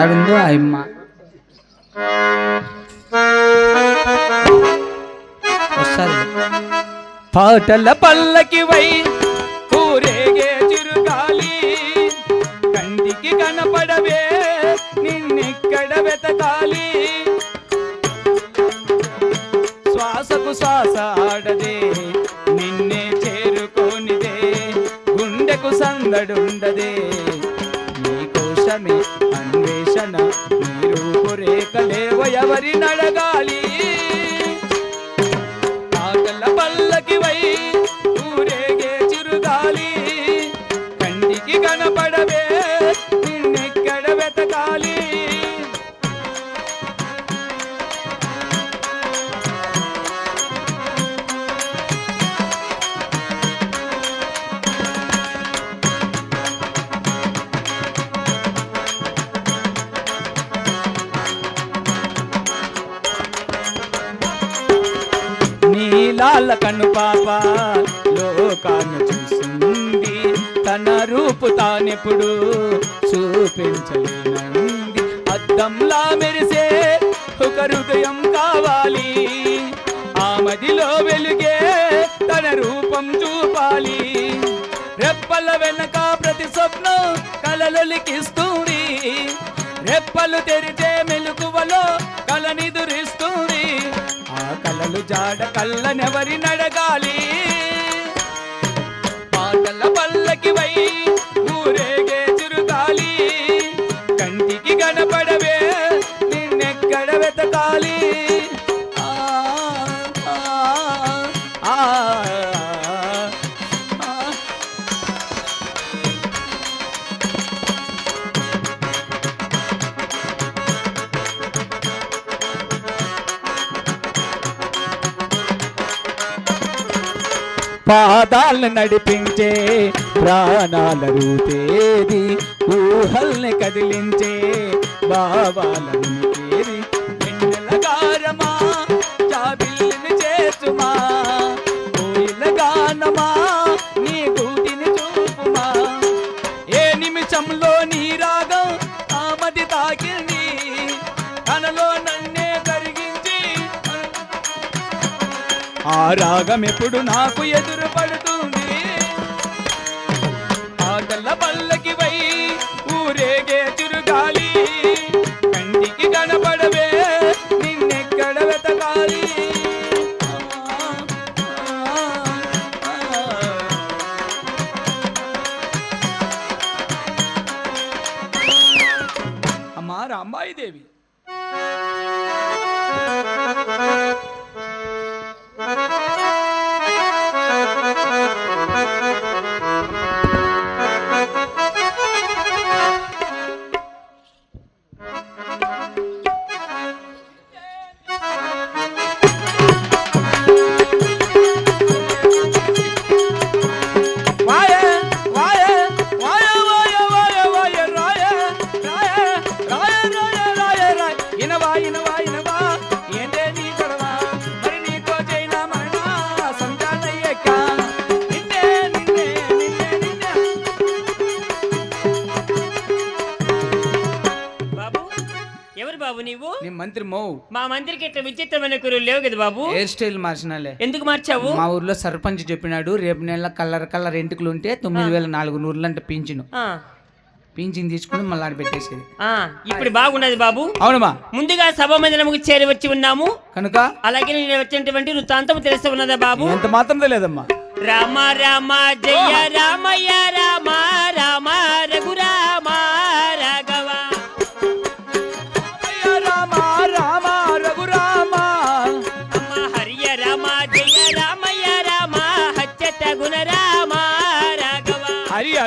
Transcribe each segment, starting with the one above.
ఏడుందో అమ్మ. వస్తారు పాటల పల్లకి వై ఊరేగే చిరుగాలి. కంటికి కనపడవే నిన్నెక్కడ వెతకాలి. శ్వాసకు శ్వాస ఆడ గుండెకు సందడుండదే నీ కోసమే అన్వేషణ మీరు రేఖలేవ ఎవరి నీలాల కను పాప లోకాన్ని చూసింది. తన రూపు తానెప్పుడు చూపించలేనంది. అద్దంలా మెరిసే ఒక హృదయం కావాలి. ఆ మదిలో వెలుగే తన రూపం చూపాలి. రెప్పల వెనక ప్రతి స్వప్నం కలలొలికిస్తుంది. రెప్పలు తెరిచే మెలకువలో కలలు జాడ కళ్ళనెవరి నడగాలి పాటల పల్లకి పాదాలను నడిపించే ప్రాణాల రూపేది ఊహల్ని కదిలించే భావాలను ఆ రాగం ఎప్పుడు నాకు ఎదురు పడుతుంది? ఆటల పల్లకి వై ఊరేగే చురుగాలి కంటికి కనపడవే నిన్నెక్కడ వెతకాలి? అమ్మా రాంబాయిదేవి. మంత్రి మౌ. మా మందిరికి ఇట్లా విచిత్రమైన కూరలు లేవు కదా బాబు? Hair style మార్చినాలే. ఎందుకు మార్చావు? మా ఊర్లో సర్పంచ్ చెప్పినాడు రేపు నెల కలర్ కలర్ ఎంటుకలు ఉంటే తొమ్మిది వేల నాలుగు నూరులు అంటే పింఛను. పింఛన్ తీసుకుని మళ్ళీ పెట్టేసేది. ఇప్పుడు బాగున్నది బాబు. అవునమ్మా ముందుగా సభ మందిరముకు చేరి వచ్చి ఉన్నాము. కనుక? అలాగే నేను వచ్చినటువంటి వృత్తాంతం తెలిసి ఉన్నదా బాబు? ఎంత మాత్రం తెలియదమ్మా. రామ రామ జయ రామయ్య రామ రామ.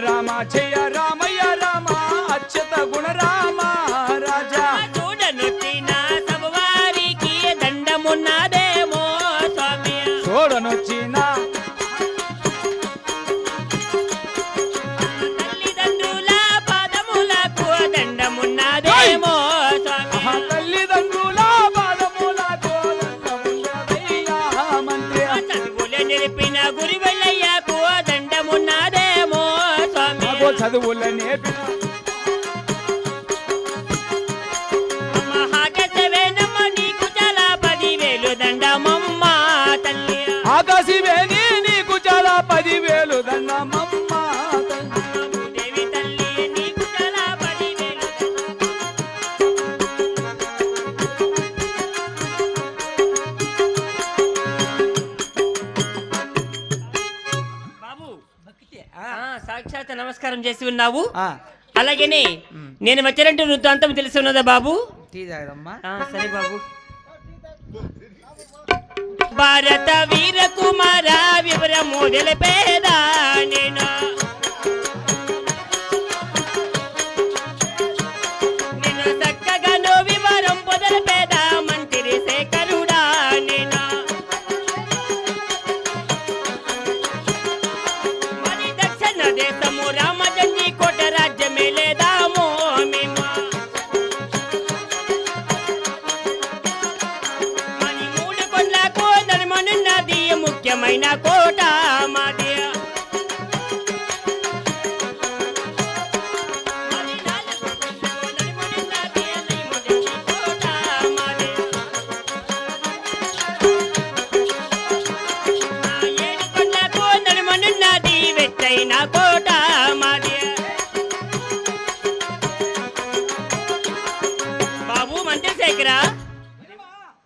రామ జయ రామయ్య రామ అచ్యుత గుణ రామ రాజా చూడనొచ్చిన సభవారికి దండమున్నా? చదువులే చదువుల నేర్పిన నమస్కారం చేసి ఉన్నావు. ఆ, అలాగనే నేను వచ్చినట్టు వృత్తాంతం తెలిసి ఉన్నదా బాబు? సరే బాబు. భారత వీర కుమార వివరము తెలిపేదా నేను?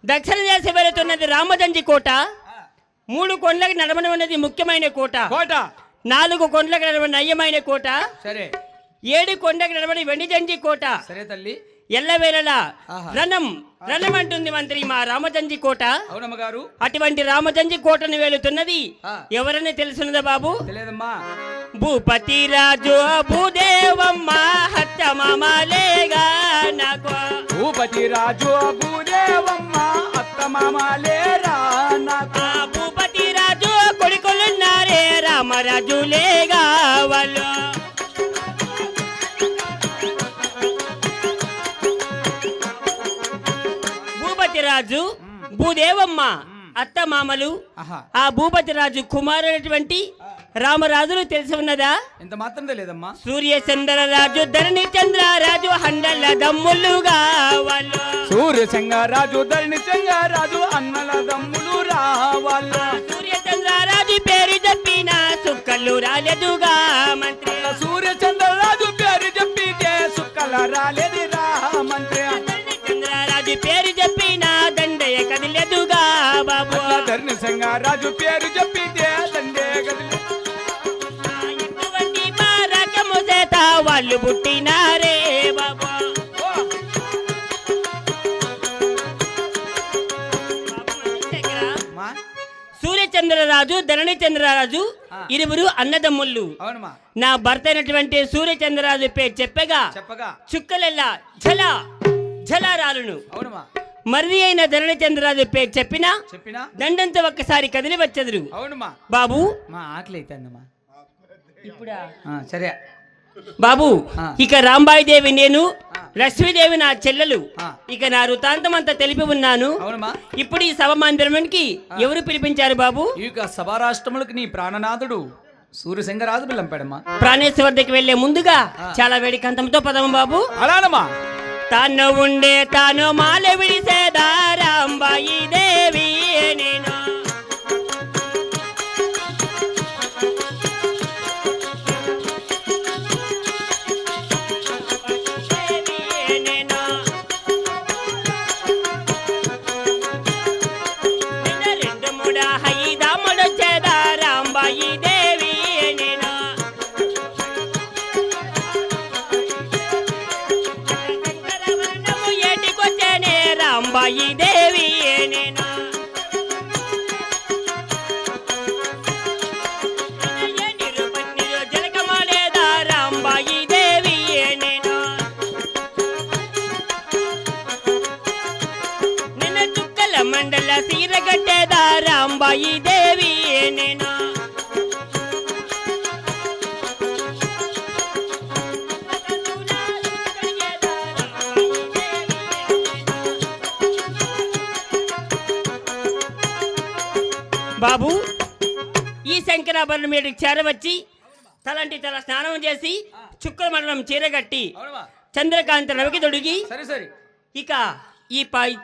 దక్షిణ దేశం వెళుతున్నది రామదంజి కోట. మూడు కొండలకు నడమన ఉన్నది ముఖ్యమైన కోట. కోట. నాలుగు కొండలకు నడమని నయ్యమైన కోట. సరే. ఏడు కొండకు నడమని వెండిజంజి కోట. సరే తల్లి. ఎల్లవేళలా. రణం రణం అంటుంది మంత్రి మా రామజంజి కోట. అవునమ్మ గారు అటువంటి రామజంజి కోటను వెళుతున్నది. ఎవరని తెలుసున్నదా బాబు? తెలియదమ్మా. భూపతి రాజు భూదేవమ్మ హత్య మామలేగా నాకు. భూపతి రాజు భూదేవమ్మ మామలేరా నాకు? ఆ భూపతి రాజు కొడుకులున్నారే రామరాజులేగా వాళ్ళు భూపతి రాజు భూదేవమ్మ అత్త మామలు ఆ భూపతి రాజు కుమారుడైనటువంటి రామరాజులు తెలిసి ఉన్నదా? ఇంత మాత్రం తెలియదమ్మా సూర్యచంద్ర రాజు ధరణి చంద్ర రాజు హండల దమ్ములుగా వాళ్ళు. సూర్య రాజు ధరణి రాజు అన్నల దమ్ములు రావాల సూర్యచంద్ర రాజు పేరు చెప్పిన సుక్కలు రాలేదుగా మంత్రి. సూర్య రాజు పేరు చెప్పితే సుక్కల రాలేది రా మంత్రి. చంద్రరాజు పేరు చెప్పిన దండయ్య కదిలేదుగా బాబు. ధరణి రాజు పేరు చెప్పితే వాళ్ళు పుట్టినారే బాబు. సూర్యచంద్రరాజు ధరణి చంద్రరాజు ఆ. ఇరువురు అన్నదమ్ముళ్ళు. నా భర్త అయినటువంటి సూర్యచంద్రరాజు పేరు చెప్పగా చెప్పగా. చుక్కలెల్లా ఝలారాలును అవునమ్మా మరిది అయిన ధరణి చంద్రరాజు పేరు చెప్పినా చెప్పినా? దండంతో ఒక్కసారి కదిలి వచ్చెదరు. బాబు? మా ఆకలి ఆ, సరే. బాబు. ఇక రాంబాయి దేవి నేను. లక్ష్మీదేవి నా చెల్లెలు. ఇక నా వృతాంతం అంతా తెలిపి ఉన్నాను. ఇప్పుడు ఈ సభ మందిరానికి ఎవరు పిలిపించారు బాబు? యొక్క సభారాష్ట్రములకు నీ ప్రాణనాథుడు సూర్యశంకరాజు పిల్లంపాడమ్మా. ప్రాణేశ్వర దగ్గరికి వెళ్ళే ముందుగా చాలా వేడికంతంతో పదము బాబు. అలానమ్మా. తాను ఉండే తాను మాల విడిసేదా రాంబాయి రాంబాయి దేవి నేను ఏనిరు పన్నీరు బాబు ఈ శంకరాభరణం మీదకి చేరవచ్చి తలంటి తల స్నానం చేసి చుక్కల మండలం చీరగట్టి చంద్రకాంత రవికి తొడిగి ఇక ఈ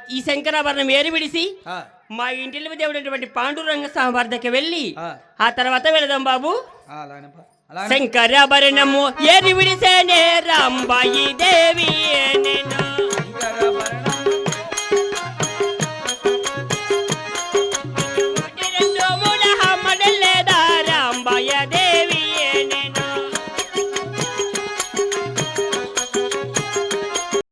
ఈ శంకరాభరణం ఏరి విడిసి ఆ, మా ఇంటిలో దేవుడైనటువంటి పాండురంగ స్వామి వద్దకు వెళ్ళి ఆ. తర్వాత వెళదాం బాబు. శంకరాభరణము ఏరి విడిసేనే రాంబాయి దేవి